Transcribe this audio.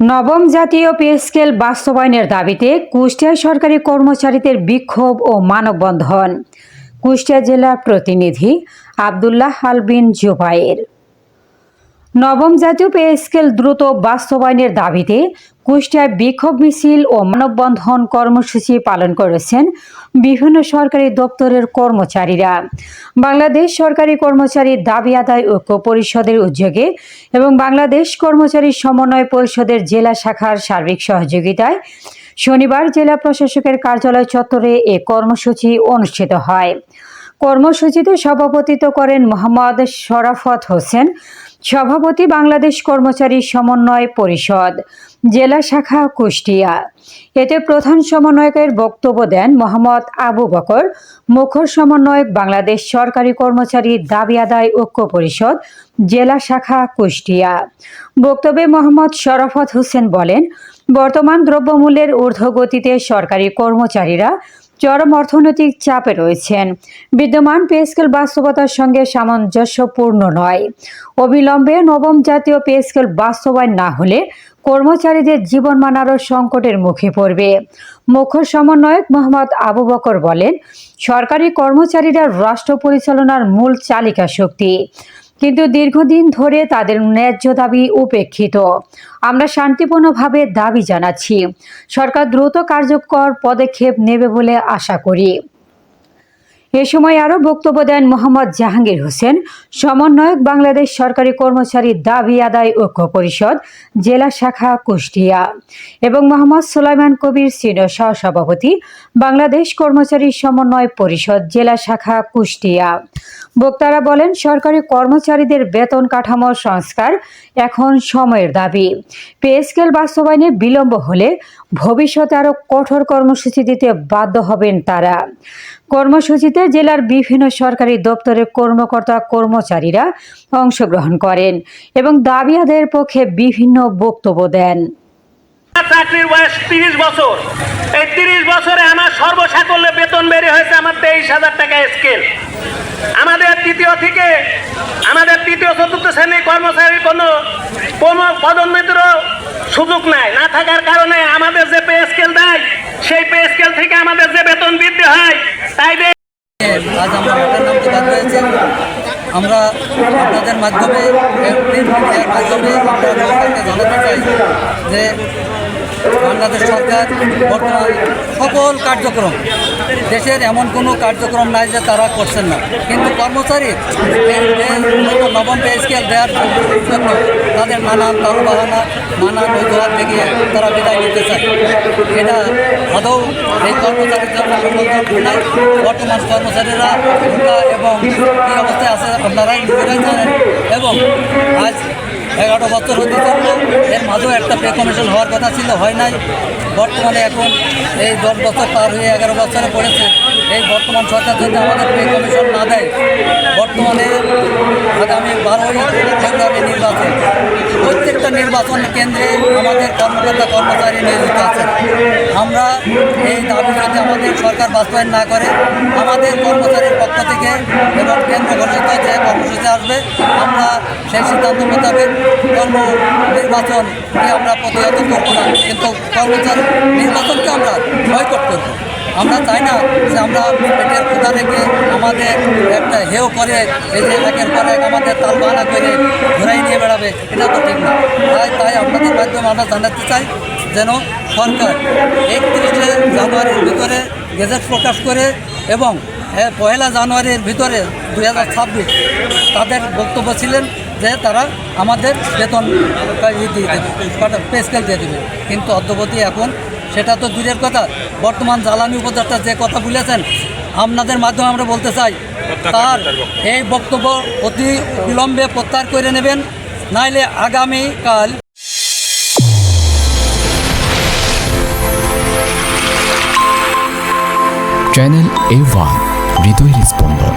নবম জাতীয় pay scale বাস্তবায়নের দাবিতে কুষ্টিয়া সরকারি কর্মচারীদের বিক্ষোভ ও মানববন্ধন। কুষ্টিয়া জেলার প্রতিনিধি আবদুল্লাহ হালবিন জুবাইর। নবম জাতীয় পে স্কেল দ্রুত বাস্তবায়নের দাবিতে কুষ্টিয়ায় বিক্ষোভ মিছিল ও মানববন্ধন কর্মসূচি পালন করেছেন বিভিন্ন সরকারি দপ্তরের কর্মচারীরা। বাংলাদেশ সরকারি কর্মচারী দাবি আদায় ঐক্য পরিষদের উদ্যোগে এবং বাংলাদেশ কর্মচারী সমন্বয় পরিষদের জেলা শাখার সার্বিক সহযোগিতায় শনিবার জেলা প্রশাসকের কার্যালয় চত্বরে এ কর্মসূচি অনুষ্ঠিত হয়। কর্মসূচিতে সভাপতিত্ব করেন মোহাম্মদ শরাফত হোসেন সভাপতি বাংলাদেশ কর্মচারী সমন্বয় পরিষদ, জেলা শাখা কুষ্টিয়া। এতে প্রধান সমন্বয়কের বক্তব্য দেন মোহাম্মদ আবু বকর মুখ্য সমন্বয়ক বাংলাদেশ সরকারি কর্মচারী দাবি আদায় ঐক্য পরিষদ, জেলা শাখা কুষ্টিয়া। বক্তব্যে মোহাম্মদ শরাফত হোসেন বলেন, বর্তমান দ্রব্যমূল্যের ঊর্ধ্বগতিতে সরকারি কর্মচারীরা চরম অর্থনৈতিক চাপে রয়েছেন। বিদ্যমান পে স্কেল বাস্তবতার সঙ্গে সামঞ্জস্যপূর্ণ নয়। অবিলম্বে নবম জাতীয় পে স্কেল বাস্তবায়ন না হলে কর্মচারীদের জীবনমান আরও সংকটের মুখে পড়বে। মুখ্য সমন্বয়ক মোহাম্মদ আবু বকর বলেন, সরকারি কর্মচারীরা রাষ্ট্র পরিচালনার মূল চালিকা শক্তি। কিন্তু দীর্ঘদিন ধরে তাদের ন্যায্য দাবি উপেক্ষিত। আমরা শান্তিপূর্ণভাবে দাবি জানাচ্ছি। সরকার দ্রুত কার্যকর পদক্ষেপ নেবে বলে আশা করি। এ সময় আরও বক্তব্য দেন মোহাম্মদ জাহাঙ্গীর হোসেন, সমন্বয়ক বাংলাদেশ সরকারি কর্মচারী দাবি আদায় ঐক্য পরিষদ, জেলা শাখা কুষ্টিয়া এবং মোহাম্মদ সুলাইমান কবির সিনিয়র সহসভাপতি, বাংলাদেশ কর্মচারী সমন্বয় পরিষদ, জেলা শাখা কুষ্টিয়া। বক্তারা বলেন, সরকারি কর্মচারীদের বেতন কাঠামো সংস্কার এখন সময়ের দাবি। পে স্কেল বাস্তবায়নে বিলম্ব হলে ভবিষ্যতে আরও কঠোর কর্মসূচি দিতে বাধ্য হবেন তারা। কর্মসূচিতে জেলার বিভিন্ন সরকারি দপ্তরের কর্মকর্তা কর্মচারীরা অংশগ্রহণ করেন এবং দাবি আদায়ের পক্ষে বিভিন্ন বক্তব্য দেন। চাকরির বয়স তিরিশ বছর। এই বছরে আমার সর্বসাকল্যে বেতন বেড়ে হয়েছে আমার তেইশ হাজার টাকা স্কেল। আমাদের তৃতীয় থেকে, আমাদের তৃতীয় চতুর্থ শ্রেণির কর্মচারীর কোনো কোনো পদোন্নতিরও সুযোগ নাই। না থাকার কারণে আমাদের যে পে স্কেল দেয়, সেই পে স্কেল থেকে আমাদের যে বেতন বৃদ্ধি হয়, তাই আজ আমরা বাধ্য হয়েছি আমরা আপনাদের মাধ্যমে মাধ্যমে জানাতে চাই যে বাংলাদেশ সরকার বর্তমান সকল কার্যক্রম দেশের এমন কোনো কার্যক্রম নাই যে তারা করছেন না। কিন্তু কর্মচারী নবম পে স্কেল দেওয়ার জন্য তাদের নানান তালবাহানা নানান অজুহাত দেখিয়ে তারা বিদায় নিতে চায়। এটা আদৌ এই কর্মচারীর জন্য বর্তমান কর্মচারীরা এবং কী অবস্থায় আছে আপনারাই নিজেরাই জানেন এবং এগারো বছর হতে চলল। এর মাঝেও একটা পে হওয়ার কথা ছিল, হয় নাই। বর্তমানে এখন এই দশ বছর পার হয়ে এগারো বছরে পড়েছে। এই বর্তমান সরকার যদি আমাদের পে না দেয়, বর্তমানে আগামী বারোই ফেব্রুয়ারি নির্বাচন। প্রত্যেকটা নির্বাচন কেন্দ্রে আমাদের কর্মকর্তা কর্মচারী নিয়োজিত আছেন। আমরা এই দাবি যদি আমাদের সরকার বাস্তবায়ন না করে, আমাদের কর্মচারীর পক্ষ থেকে এবং কেন্দ্র ঘোষিত যে কর্মসূচি আসবে, আমরা সেই সিদ্ধান্ত মোতাবেক কর্ম নির্বাচনকে আমরা প্রতিহত করব না। কিন্তু কর্মচারী নির্বাচনকে আমরা বয়কট করব। আমরা চাই না যে আমরা পেটের ক্ষুদা রেখে আমাদের একটা হেও করে এই যে একের পর এক আমাদের তাল বাহানা করে ঘুরাই নিয়ে বেড়াবে, এটা তো ঠিক না। তাই তাই আপনাদের মাধ্যমে আমরা জানাতে চাই যেন সরকার একত্রিশে জানুয়ারির ভিতরে গেজেট প্রকাশ করে এবং পয়লা জানুয়ারির ভিতরে দুই হাজার ছাব্বিশ তাদের বক্তব্য ছিলেন যে তারা আমাদের বেতন দিয়ে দেবে পে স্কেল দিয়ে দেবে। কিন্তু অদ্যবধি এখন সেটা তো দূরের কথা। বর্তমান জ্বালানি উপদেষ্টা যে কথা বলেছেন আপনাদের মাধ্যমে আমরা বলতে চাই তার এই বক্তব্য অতি বিলম্বে প্রত্যাহার করে নেবেন নাইলে আগামীকাল চ্যানেল এ ওয়ান হৃদয়ের স্পন্দন।